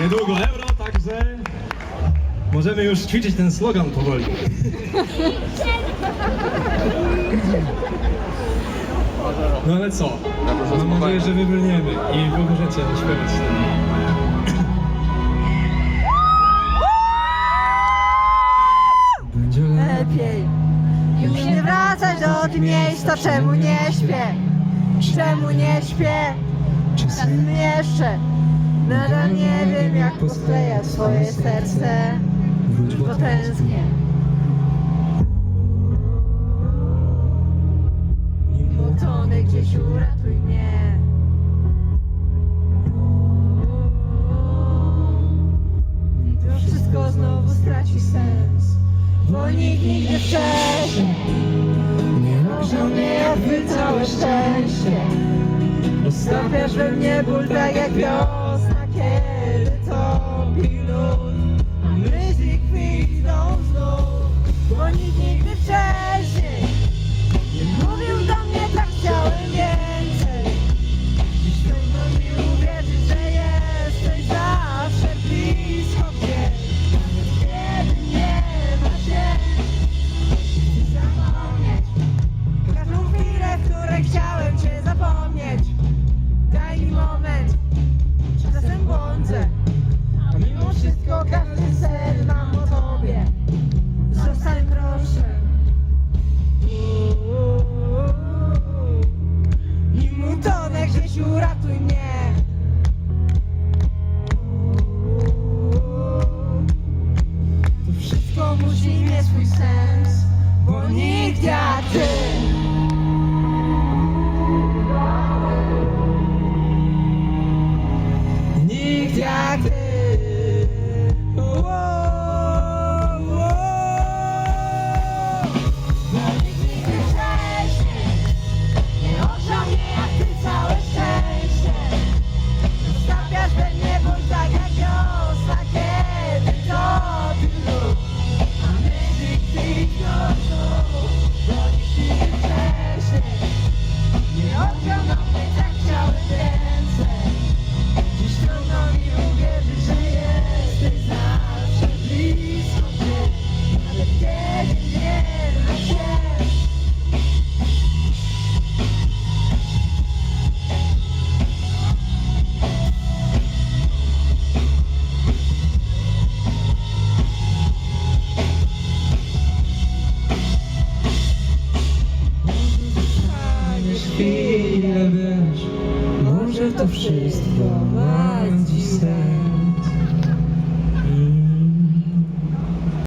Niedługo euro, także możemy już ćwiczyć ten slogan powoli. No ale co? Mam nadzieję, że wybrniemy i wy możecie śpiewać. Będzie lepiej Już nie wracać do tych miejsc, to czemu nie śpię? Czemu nie śpię? Czasem jeszcze Nadal nie wiem jak posklejać swoje serce Bo tęsknię. Mimo tonę gdzieś uratuj mnie. To wszystko znowu straci sens Bo nikt nigdy wcześniej Nie może mnie jakby całe szczęście Zapiasz we mnie ból tak jak wiosna, kiedy to pilnuję wszystko ma.